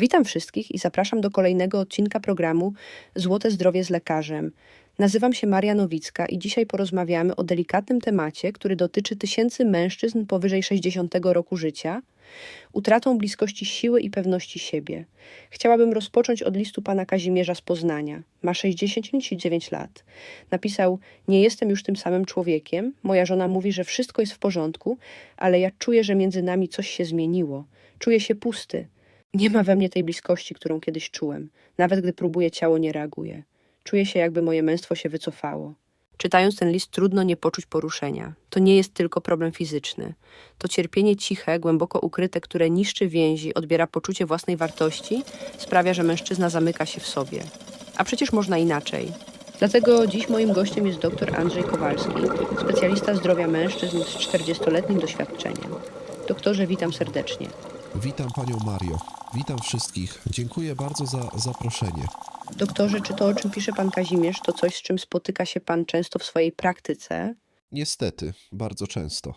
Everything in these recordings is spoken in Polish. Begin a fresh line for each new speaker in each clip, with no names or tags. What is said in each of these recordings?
Witam wszystkich i zapraszam do kolejnego odcinka programu Złote Zdrowie z Lekarzem. Nazywam się Maria Nowicka i dzisiaj porozmawiamy o delikatnym temacie, który dotyczy tysięcy mężczyzn powyżej 60 roku życia, utratą bliskości siły i pewności siebie. Chciałabym rozpocząć od listu pana Kazimierza z Poznania. Ma 69 lat. Napisał: Nie jestem już tym samym człowiekiem. Moja żona mówi, że wszystko jest w porządku, ale ja czuję, że między nami coś się zmieniło. Czuję się pusty. Nie ma we mnie tej bliskości, którą kiedyś czułem. Nawet gdy próbuję, ciało nie reaguje. Czuję się, jakby moje męstwo się wycofało. Czytając ten list, trudno nie poczuć poruszenia. To nie jest tylko problem fizyczny. To cierpienie ciche, głęboko ukryte, które niszczy więzi, odbiera poczucie własnej wartości, sprawia, że mężczyzna zamyka się w sobie. A przecież można inaczej. Dlatego dziś moim gościem jest dr Andrzej Kowalski, specjalista zdrowia mężczyzn z 40-letnim doświadczeniem. Doktorze, witam serdecznie.
Witam panią Mario. Witam wszystkich. Dziękuję bardzo za zaproszenie.
Doktorze, czy to, o czym pisze pan Kazimierz, to coś, z czym spotyka się pan często w swojej praktyce?
Niestety, bardzo często.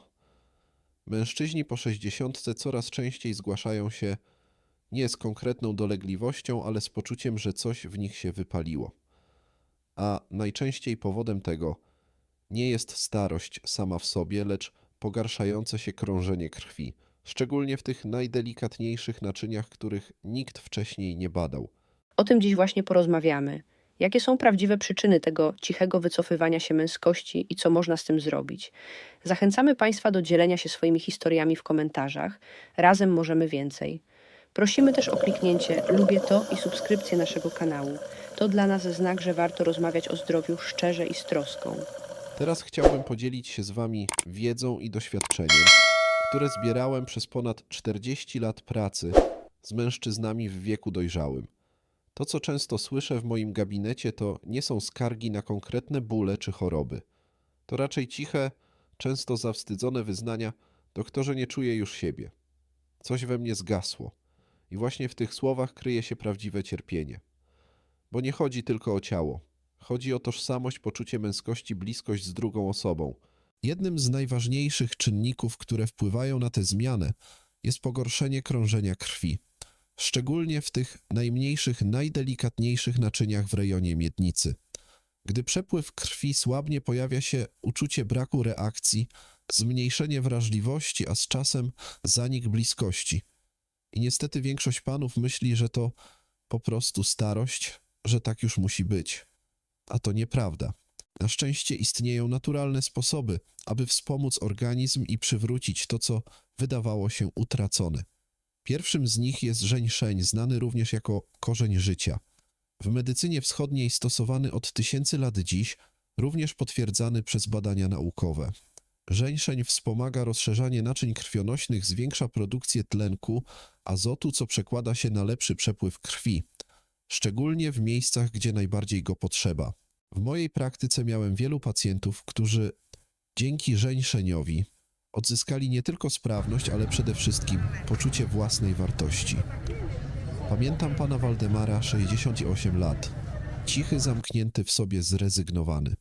Mężczyźni po sześćdziesiątce coraz częściej zgłaszają się nie z konkretną dolegliwością, ale z poczuciem, że coś w nich się wypaliło. A najczęściej powodem tego nie jest starość sama w sobie, lecz pogarszające się krążenie krwi, szczególnie w tych najdelikatniejszych naczyniach, których nikt wcześniej nie badał.
O tym dziś właśnie porozmawiamy. Jakie są prawdziwe przyczyny tego cichego wycofywania się męskości i co można z tym zrobić? Zachęcamy Państwa do dzielenia się swoimi historiami w komentarzach. Razem możemy więcej. Prosimy też o kliknięcie lubię to i subskrypcję naszego kanału. To dla nas znak, że warto rozmawiać o zdrowiu szczerze i z troską.
Teraz chciałbym podzielić się z Wami wiedzą i doświadczeniem, które zbierałem przez ponad 40 lat pracy z mężczyznami w wieku dojrzałym. To, co często słyszę w moim gabinecie, to nie są skargi na konkretne bóle czy choroby. To raczej ciche, często zawstydzone wyznania: Doktorze, nie czuję już siebie. Coś we mnie zgasło. I właśnie w tych słowach kryje się prawdziwe cierpienie. Bo nie chodzi tylko o ciało. Chodzi o tożsamość, poczucie męskości, bliskość z drugą osobą. Jednym z najważniejszych czynników, które wpływają na tę zmianę, jest pogorszenie krążenia krwi, szczególnie w tych najmniejszych, najdelikatniejszych naczyniach w rejonie miednicy. Gdy przepływ krwi słabnie, pojawia się uczucie braku reakcji, zmniejszenie wrażliwości, a z czasem zanik bliskości. I niestety większość panów myśli, że to po prostu starość, że tak już musi być. A to nieprawda. Na szczęście istnieją naturalne sposoby, aby wspomóc organizm i przywrócić to, co wydawało się utracone. Pierwszym z nich jest żeńszeń, znany również jako korzeń życia. W medycynie wschodniej stosowany od tysięcy lat dziś, również potwierdzany przez badania naukowe. Żeńszeń wspomaga rozszerzanie naczyń krwionośnych, zwiększa produkcję tlenku, azotu, co przekłada się na lepszy przepływ krwi, szczególnie w miejscach, gdzie najbardziej go potrzeba. W mojej praktyce miałem wielu pacjentów, którzy dzięki żeńszeniowi odzyskali nie tylko sprawność, ale przede wszystkim poczucie własnej wartości. Pamiętam pana Waldemara, 68 lat. Cichy, zamknięty w sobie, zrezygnowany.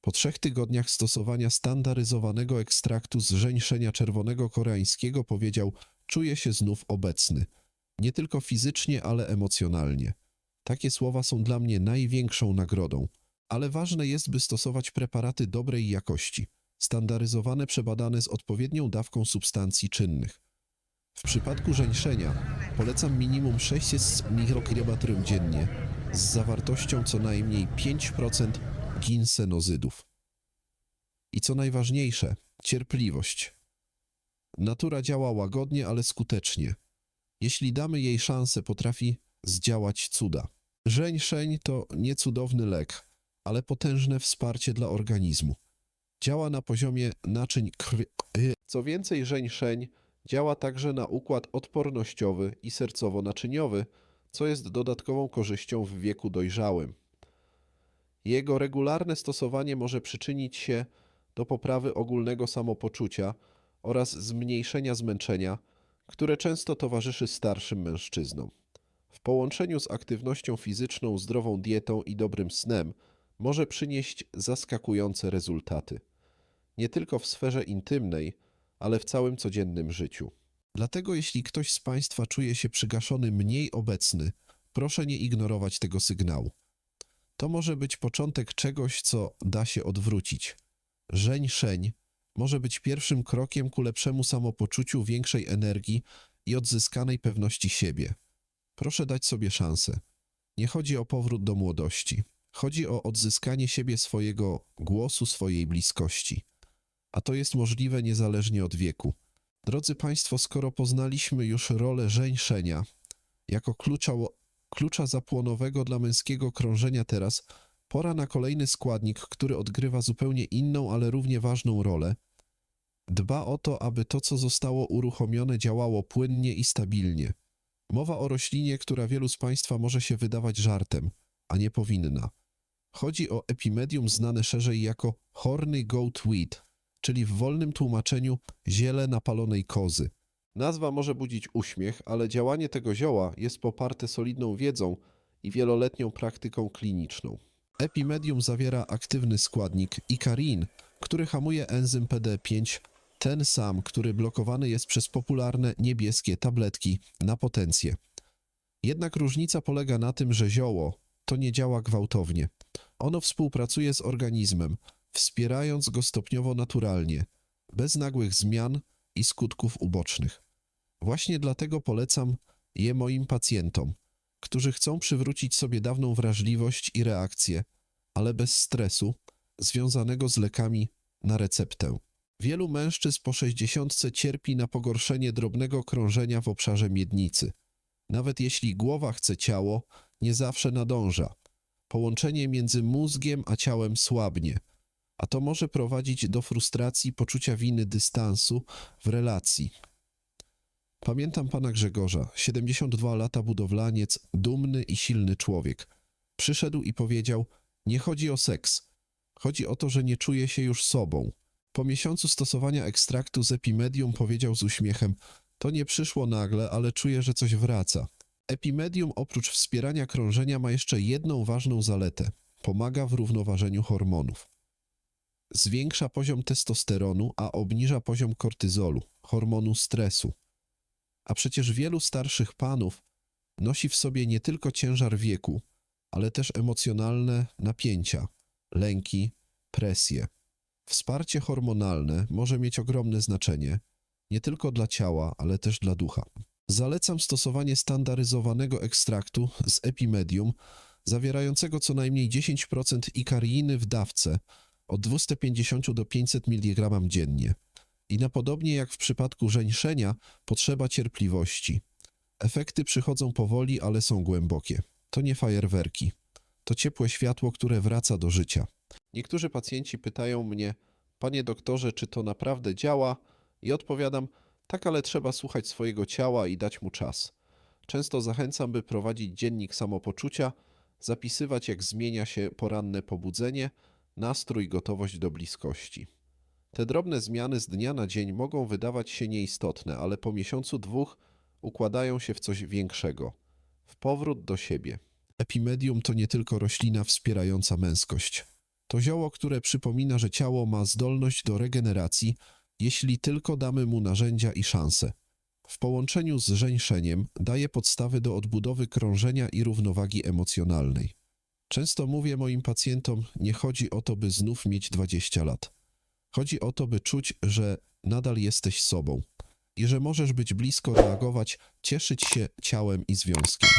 Po trzech tygodniach stosowania standaryzowanego ekstraktu z żeńszenia czerwonego koreańskiego powiedział: Czuję się znów obecny. Nie tylko fizycznie, ale emocjonalnie. Takie słowa są dla mnie największą nagrodą. Ale ważne jest, by stosować preparaty dobrej jakości, standaryzowane, przebadane z odpowiednią dawką substancji czynnych. W przypadku żeńszenia polecam minimum 600 mikrokrebatrym dziennie z zawartością co najmniej 5% ginsenozydów. I co najważniejsze, cierpliwość. Natura działa łagodnie, ale skutecznie. Jeśli damy jej szansę, potrafi zdziałać cuda. Żeńszeń to nie cudowny lek, ale potężne wsparcie dla organizmu. Działa na poziomie naczyń krwi. Co więcej, żeńszeń działa także na układ odpornościowy i sercowo-naczyniowy, co jest dodatkową korzyścią w wieku dojrzałym. Jego regularne stosowanie może przyczynić się do poprawy ogólnego samopoczucia oraz zmniejszenia zmęczenia, które często towarzyszy starszym mężczyznom. W połączeniu z aktywnością fizyczną, zdrową dietą i dobrym snem może przynieść zaskakujące rezultaty. Nie tylko w sferze intymnej, ale w całym codziennym życiu. Dlatego jeśli ktoś z Państwa czuje się przygaszony mniej obecny, proszę nie ignorować tego sygnału. To może być początek czegoś, co da się odwrócić. Żeń szeń może być pierwszym krokiem ku lepszemu samopoczuciu, większej energii i odzyskanej pewności siebie. Proszę dać sobie szansę. Nie chodzi o powrót do młodości. Chodzi o odzyskanie siebie swojego głosu, swojej bliskości. A to jest możliwe niezależnie od wieku. Drodzy Państwo, skoro poznaliśmy już rolę żeńszenia jako klucza, klucza zapłonowego dla męskiego krążenia teraz, pora na kolejny składnik, który odgrywa zupełnie inną, ale równie ważną rolę. Dba o to, aby to, co zostało uruchomione, działało płynnie i stabilnie. Mowa o roślinie, która wielu z Państwa może się wydawać żartem, a nie powinna. Chodzi o epimedium znane szerzej jako horny goat weed, czyli w wolnym tłumaczeniu ziele napalonej kozy. Nazwa może budzić uśmiech, ale działanie tego zioła jest poparte solidną wiedzą i wieloletnią praktyką kliniczną. Epimedium zawiera aktywny składnik ikarin, który hamuje enzym PD5, ten sam, który blokowany jest przez popularne niebieskie tabletki na potencję. Jednak różnica polega na tym, że zioło to nie działa gwałtownie. Ono współpracuje z organizmem, wspierając go stopniowo naturalnie, bez nagłych zmian i skutków ubocznych. Właśnie dlatego polecam je moim pacjentom, którzy chcą przywrócić sobie dawną wrażliwość i reakcję, ale bez stresu związanego z lekami na receptę. Wielu mężczyzn po 60 cierpi na pogorszenie drobnego krążenia w obszarze miednicy. Nawet jeśli głowa chce ciało, nie zawsze nadąża. Połączenie między mózgiem a ciałem słabnie, a to może prowadzić do frustracji, poczucia winy, dystansu w relacji. Pamiętam pana Grzegorza, 72 lata budowlaniec, dumny i silny człowiek. Przyszedł i powiedział: Nie chodzi o seks. Chodzi o to, że nie czuje się już sobą. Po miesiącu stosowania ekstraktu z epimedium powiedział z uśmiechem: To nie przyszło nagle, ale czuję, że coś wraca. Epimedium oprócz wspierania krążenia ma jeszcze jedną ważną zaletę: pomaga w równoważeniu hormonów. Zwiększa poziom testosteronu, a obniża poziom kortyzolu, hormonu stresu. A przecież wielu starszych panów nosi w sobie nie tylko ciężar wieku, ale też emocjonalne napięcia, lęki, presje. Wsparcie hormonalne może mieć ogromne znaczenie nie tylko dla ciała, ale też dla ducha. Zalecam stosowanie standaryzowanego ekstraktu z epimedium zawierającego co najmniej 10% ikariiny w dawce od 250 do 500 mg dziennie. I na podobnie jak w przypadku żeńszenia, potrzeba cierpliwości. Efekty przychodzą powoli, ale są głębokie. To nie fajerwerki. To ciepłe światło, które wraca do życia. Niektórzy pacjenci pytają mnie, panie doktorze, czy to naprawdę działa? I odpowiadam, tak, ale trzeba słuchać swojego ciała i dać mu czas. Często zachęcam, by prowadzić dziennik samopoczucia, zapisywać, jak zmienia się poranne pobudzenie, nastrój, gotowość do bliskości. Te drobne zmiany z dnia na dzień mogą wydawać się nieistotne, ale po miesiącu dwóch układają się w coś większego w powrót do siebie. Epimedium to nie tylko roślina wspierająca męskość. To zioło, które przypomina, że ciało ma zdolność do regeneracji, jeśli tylko damy mu narzędzia i szanse. W połączeniu z żeńszeniem daje podstawy do odbudowy krążenia i równowagi emocjonalnej. Często mówię moim pacjentom, nie chodzi o to, by znów mieć 20 lat. Chodzi o to, by czuć, że nadal jesteś sobą i że możesz być blisko, reagować, cieszyć się ciałem i związkiem.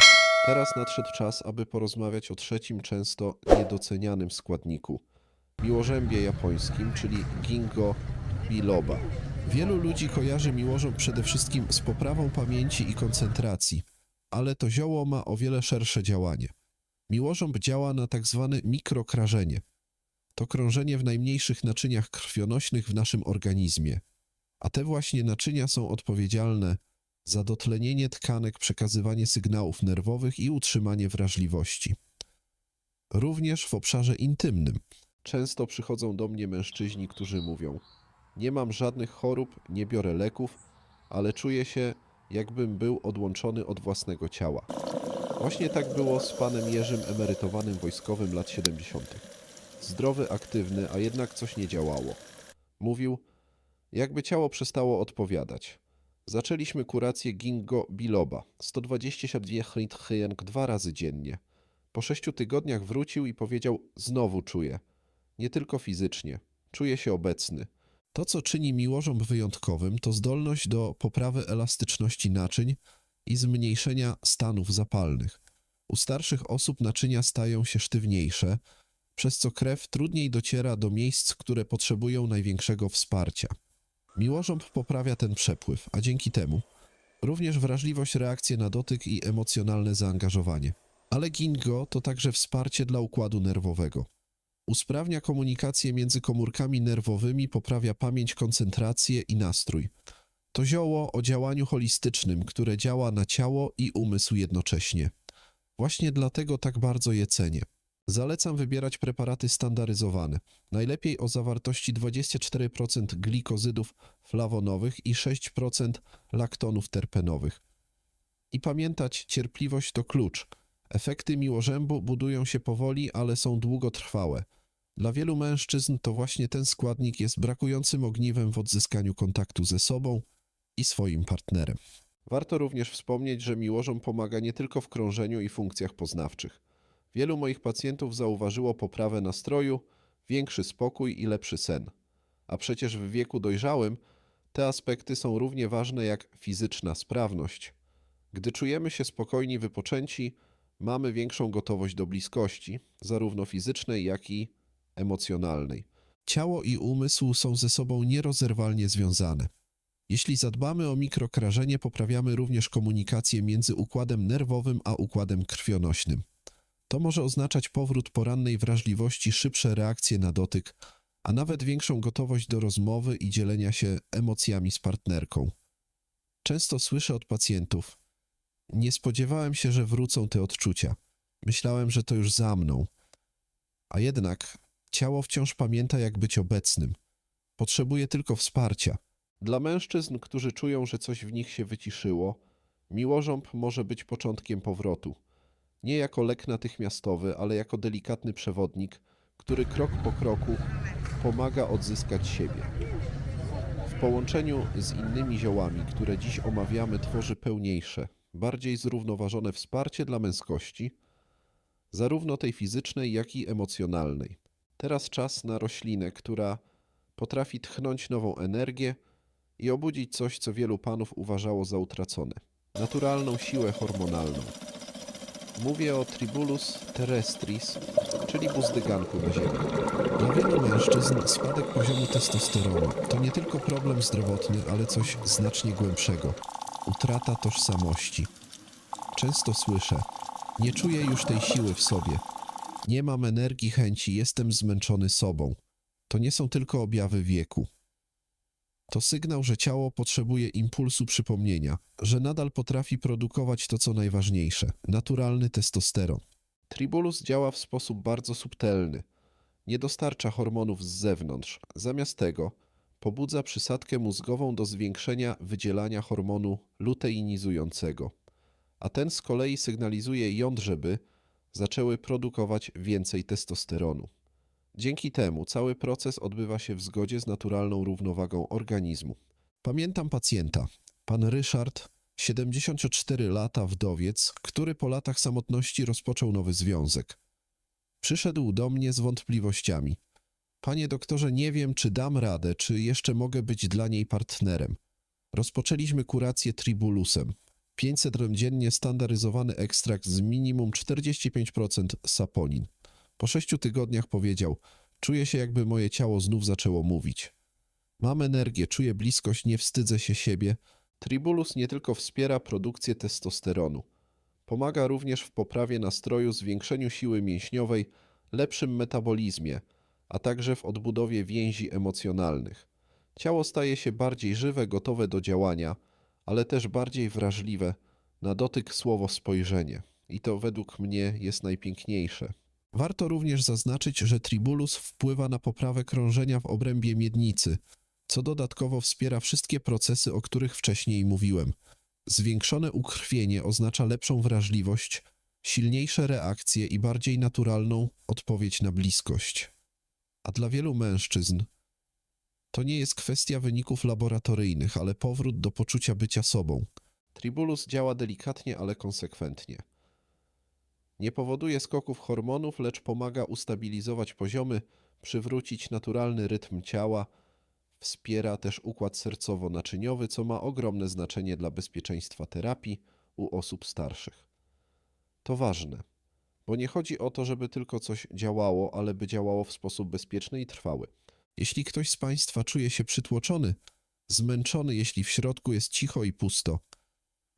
Teraz nadszedł czas, aby porozmawiać o trzecim, często niedocenianym składniku miłożębie japońskim, czyli ginkgo biloba. Wielu ludzi kojarzy miłożąb przede wszystkim z poprawą pamięci i koncentracji, ale to zioło ma o wiele szersze działanie. Miłożąb działa na tak zwane mikrokrażenie. To krążenie w najmniejszych naczyniach krwionośnych w naszym organizmie. A te właśnie naczynia są odpowiedzialne za dotlenienie tkanek, przekazywanie sygnałów nerwowych i utrzymanie wrażliwości. Również w obszarze intymnym. Często przychodzą do mnie mężczyźni, którzy mówią: Nie mam żadnych chorób, nie biorę leków, ale czuję się, jakbym był odłączony od własnego ciała. Właśnie tak było z panem Jerzym, emerytowanym wojskowym lat 70. Zdrowy, aktywny, a jednak coś nie działało. Mówił, jakby ciało przestało odpowiadać. Zaczęliśmy kurację Gingo Biloba 122 Hrythyjenk dwa razy dziennie. Po sześciu tygodniach wrócił i powiedział: Znowu czuję. Nie tylko fizycznie, czuję się obecny. To, co czyni miłożąb wyjątkowym, to zdolność do poprawy elastyczności naczyń i zmniejszenia stanów zapalnych. U starszych osób naczynia stają się sztywniejsze, przez co krew trudniej dociera do miejsc, które potrzebują największego wsparcia. Miłożąb poprawia ten przepływ, a dzięki temu również wrażliwość, reakcje na dotyk i emocjonalne zaangażowanie. Ale Gingo to także wsparcie dla układu nerwowego. Usprawnia komunikację między komórkami nerwowymi, poprawia pamięć, koncentrację i nastrój. To zioło o działaniu holistycznym, które działa na ciało i umysł jednocześnie. Właśnie dlatego tak bardzo je cenię. Zalecam wybierać preparaty standaryzowane, najlepiej o zawartości 24% glikozydów flawonowych i 6% laktonów terpenowych. I pamiętać, cierpliwość to klucz. Efekty miłożębu budują się powoli, ale są długotrwałe. Dla wielu mężczyzn to właśnie ten składnik jest brakującym ogniwem w odzyskaniu kontaktu ze sobą i swoim partnerem. Warto również wspomnieć, że miłożąb pomaga nie tylko w krążeniu i funkcjach poznawczych. Wielu moich pacjentów zauważyło poprawę nastroju, większy spokój i lepszy sen. A przecież w wieku dojrzałym te aspekty są równie ważne jak fizyczna sprawność. Gdy czujemy się spokojni, wypoczęci, mamy większą gotowość do bliskości, zarówno fizycznej, jak i emocjonalnej. Ciało i umysł są ze sobą nierozerwalnie związane. Jeśli zadbamy o mikrokrażenie, poprawiamy również komunikację między układem nerwowym a układem krwionośnym. To może oznaczać powrót porannej wrażliwości, szybsze reakcje na dotyk, a nawet większą gotowość do rozmowy i dzielenia się emocjami z partnerką. Często słyszę od pacjentów: Nie spodziewałem się, że wrócą te odczucia. Myślałem, że to już za mną. A jednak ciało wciąż pamięta, jak być obecnym. Potrzebuje tylko wsparcia. Dla mężczyzn, którzy czują, że coś w nich się wyciszyło, miłożąb może być początkiem powrotu. Nie jako lek natychmiastowy, ale jako delikatny przewodnik, który krok po kroku pomaga odzyskać siebie. W połączeniu z innymi ziołami, które dziś omawiamy, tworzy pełniejsze, bardziej zrównoważone wsparcie dla męskości, zarówno tej fizycznej, jak i emocjonalnej. Teraz czas na roślinę, która potrafi tchnąć nową energię i obudzić coś, co wielu panów uważało za utracone naturalną siłę hormonalną. Mówię o Tribulus terrestris, czyli buzdyganku na ziemi. Dla wielu mężczyzn spadek poziomu testosteronu to nie tylko problem zdrowotny, ale coś znacznie głębszego utrata tożsamości. Często słyszę: Nie czuję już tej siły w sobie. Nie mam energii, chęci, jestem zmęczony sobą. To nie są tylko objawy wieku. To sygnał, że ciało potrzebuje impulsu przypomnienia, że nadal potrafi produkować to, co najważniejsze naturalny testosteron. Tribulus działa w sposób bardzo subtelny. Nie dostarcza hormonów z zewnątrz. Zamiast tego pobudza przysadkę mózgową do zwiększenia wydzielania hormonu luteinizującego, a ten z kolei sygnalizuje jądrze, by zaczęły produkować więcej testosteronu. Dzięki temu cały proces odbywa się w zgodzie z naturalną równowagą organizmu. Pamiętam pacjenta, pan Ryszard, 74 lata, wdowiec, który po latach samotności rozpoczął nowy związek. Przyszedł do mnie z wątpliwościami. Panie doktorze, nie wiem, czy dam radę, czy jeszcze mogę być dla niej partnerem. Rozpoczęliśmy kurację tribulusem. 500 gram dziennie standaryzowany ekstrakt z minimum 45% saponin. Po sześciu tygodniach powiedział: Czuję się, jakby moje ciało znów zaczęło mówić. Mam energię, czuję bliskość, nie wstydzę się siebie. Tribulus nie tylko wspiera produkcję testosteronu, pomaga również w poprawie nastroju, zwiększeniu siły mięśniowej, lepszym metabolizmie, a także w odbudowie więzi emocjonalnych. Ciało staje się bardziej żywe, gotowe do działania, ale też bardziej wrażliwe na dotyk, słowo, spojrzenie. I to według mnie jest najpiękniejsze. Warto również zaznaczyć, że tribulus wpływa na poprawę krążenia w obrębie miednicy, co dodatkowo wspiera wszystkie procesy, o których wcześniej mówiłem. Zwiększone ukrwienie oznacza lepszą wrażliwość, silniejsze reakcje i bardziej naturalną odpowiedź na bliskość. A dla wielu mężczyzn To nie jest kwestia wyników laboratoryjnych, ale powrót do poczucia bycia sobą. Tribulus działa delikatnie, ale konsekwentnie. Nie powoduje skoków hormonów, lecz pomaga ustabilizować poziomy, przywrócić naturalny rytm ciała, wspiera też układ sercowo-naczyniowy, co ma ogromne znaczenie dla bezpieczeństwa terapii u osób starszych. To ważne, bo nie chodzi o to, żeby tylko coś działało, ale by działało w sposób bezpieczny i trwały. Jeśli ktoś z Państwa czuje się przytłoczony, zmęczony, jeśli w środku jest cicho i pusto,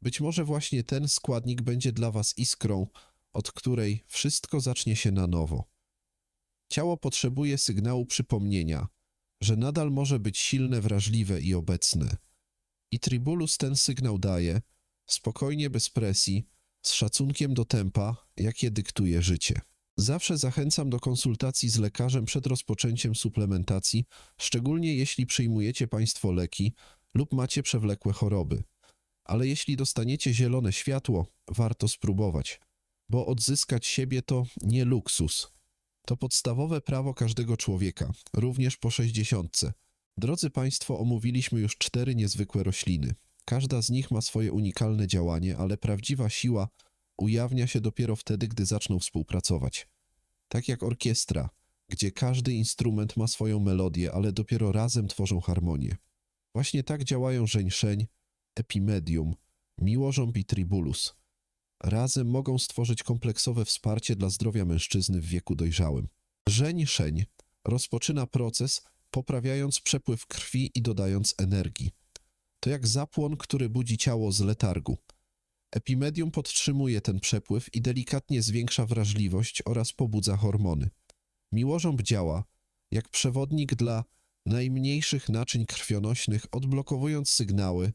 być może właśnie ten składnik będzie dla Was iskrą, od której wszystko zacznie się na nowo. Ciało potrzebuje sygnału przypomnienia, że nadal może być silne, wrażliwe i obecne. I Tribulus ten sygnał daje, spokojnie, bez presji, z szacunkiem do tempa, jakie dyktuje życie. Zawsze zachęcam do konsultacji z lekarzem przed rozpoczęciem suplementacji, szczególnie jeśli przyjmujecie Państwo leki lub macie przewlekłe choroby. Ale jeśli dostaniecie zielone światło, warto spróbować, bo odzyskać siebie to nie luksus. To podstawowe prawo każdego człowieka, również po sześćdziesiątce. Drodzy Państwo, omówiliśmy już cztery niezwykłe rośliny. Każda z nich ma swoje unikalne działanie, ale prawdziwa siła ujawnia się dopiero wtedy, gdy zaczną współpracować. Tak jak orkiestra, gdzie każdy instrument ma swoją melodię, ale dopiero razem tworzą harmonię. Właśnie tak działają żeńszeń, epimedium, miłożąb i tribulus. Razem mogą stworzyć kompleksowe wsparcie dla zdrowia mężczyzny w wieku dojrzałym. Żeńszeń rozpoczyna proces, poprawiając przepływ krwi i dodając energii. To jak zapłon, który budzi ciało z letargu. Epimedium podtrzymuje ten przepływ i delikatnie zwiększa wrażliwość oraz pobudza hormony. Miłożąb działa jak przewodnik dla najmniejszych naczyń krwionośnych, odblokowując sygnały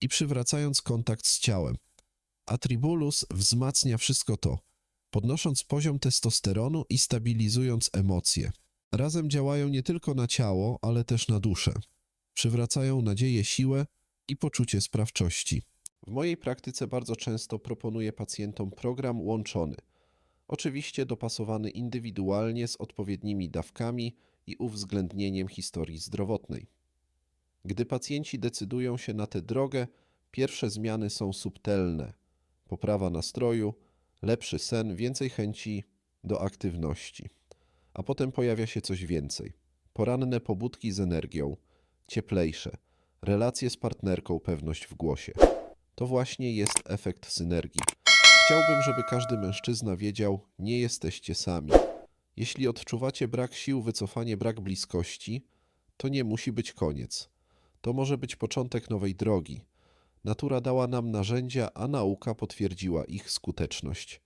i przywracając kontakt z ciałem. A tribulus wzmacnia wszystko to, podnosząc poziom testosteronu i stabilizując emocje. Razem działają nie tylko na ciało, ale też na duszę. Przywracają nadzieję, siłę i poczucie sprawczości. W mojej praktyce bardzo często proponuję pacjentom program łączony, oczywiście dopasowany indywidualnie z odpowiednimi dawkami i uwzględnieniem historii zdrowotnej. Gdy pacjenci decydują się na tę drogę, pierwsze zmiany są subtelne: poprawa nastroju, lepszy sen, więcej chęci do aktywności. A potem pojawia się coś więcej: poranne pobudki z energią, cieplejsze, relacje z partnerką, pewność w głosie. To właśnie jest efekt synergii. Chciałbym, żeby każdy mężczyzna wiedział: nie jesteście sami. Jeśli odczuwacie brak sił, wycofanie, brak bliskości, to nie musi być koniec. To może być początek nowej drogi. Natura dała nam narzędzia, a nauka potwierdziła ich skuteczność.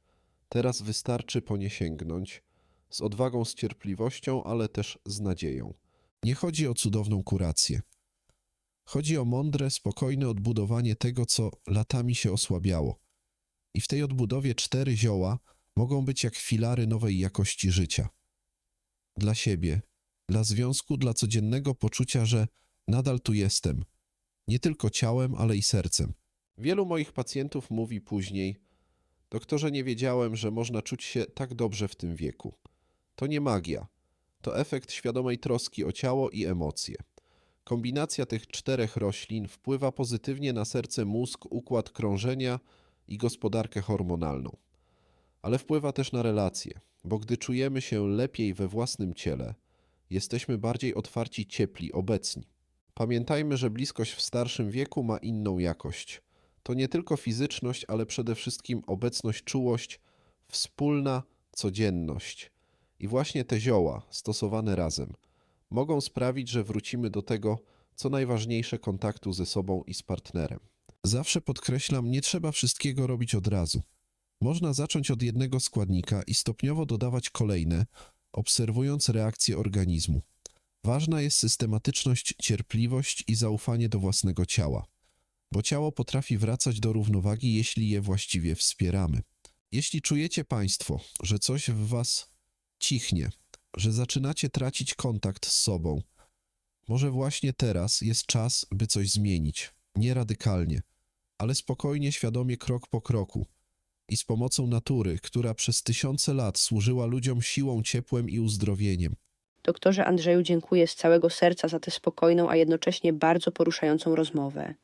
Teraz wystarczy po nie sięgnąć, z odwagą, z cierpliwością, ale też z nadzieją. Nie chodzi o cudowną kurację. Chodzi o mądre, spokojne odbudowanie tego, co latami się osłabiało. I w tej odbudowie cztery zioła mogą być jak filary nowej jakości życia. Dla siebie, dla związku, dla codziennego poczucia, że nadal tu jestem. Nie tylko ciałem, ale i sercem. Wielu moich pacjentów mówi później: Doktorze, nie wiedziałem, że można czuć się tak dobrze w tym wieku. To nie magia. To efekt świadomej troski o ciało i emocje. Kombinacja tych czterech roślin wpływa pozytywnie na serce, mózg, układ krążenia i gospodarkę hormonalną. Ale wpływa też na relacje, bo gdy czujemy się lepiej we własnym ciele, jesteśmy bardziej otwarci, ciepli, obecni. Pamiętajmy, że bliskość w starszym wieku ma inną jakość. To nie tylko fizyczność, ale przede wszystkim obecność, czułość, wspólna codzienność. I właśnie te zioła, stosowane razem, mogą sprawić, że wrócimy do tego, co najważniejsze kontaktu ze sobą i z partnerem. Zawsze podkreślam, nie trzeba wszystkiego robić od razu. Można zacząć od jednego składnika i stopniowo dodawać kolejne, obserwując reakcję organizmu. Ważna jest systematyczność, cierpliwość i zaufanie do własnego ciała, bo ciało potrafi wracać do równowagi, jeśli je właściwie wspieramy. Jeśli czujecie Państwo, że coś w Was cichnie, że zaczynacie tracić kontakt z sobą, może właśnie teraz jest czas, by coś zmienić. Nie radykalnie, ale spokojnie, świadomie, krok po kroku. I z pomocą natury, która przez tysiące lat służyła ludziom siłą, ciepłem i uzdrowieniem.
Doktorze Andrzeju, dziękuję z całego serca za tę spokojną, a jednocześnie bardzo poruszającą rozmowę.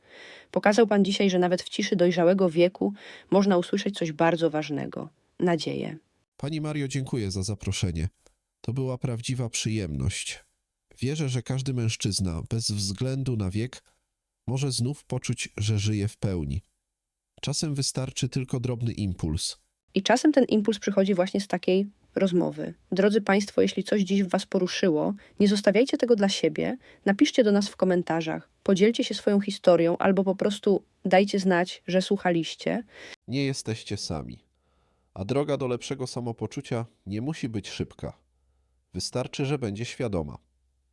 Pokazał Pan dzisiaj, że nawet w ciszy dojrzałego wieku można usłyszeć coś bardzo ważnego nadzieję.
Pani Mario, dziękuję za zaproszenie. To była prawdziwa przyjemność. Wierzę, że każdy mężczyzna, bez względu na wiek, może znów poczuć, że żyje w pełni. Czasem wystarczy tylko drobny impuls.
I czasem ten impuls przychodzi właśnie z takiej rozmowy. Drodzy Państwo, jeśli coś dziś w Was poruszyło, nie zostawiajcie tego dla siebie, napiszcie do nas w komentarzach, podzielcie się swoją historią albo po prostu dajcie znać, że słuchaliście.
Nie jesteście sami. A droga do lepszego samopoczucia nie musi być szybka. Wystarczy, że będzie świadoma.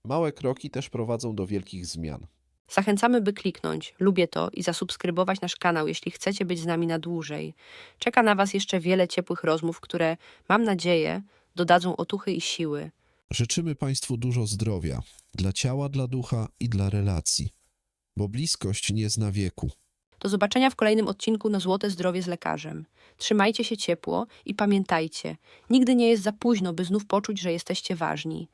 Małe kroki też prowadzą do wielkich zmian.
Zachęcamy, by kliknąć lubię to i zasubskrybować nasz kanał, jeśli chcecie być z nami na dłużej. Czeka na Was jeszcze wiele ciepłych rozmów, które, mam nadzieję, dodadzą otuchy i siły.
Życzymy Państwu dużo zdrowia dla ciała, dla ducha i dla relacji, bo bliskość nie zna wieku.
Do zobaczenia w kolejnym odcinku na Złote Zdrowie z lekarzem. Trzymajcie się ciepło i pamiętajcie, nigdy nie jest za późno, by znów poczuć, że jesteście ważni.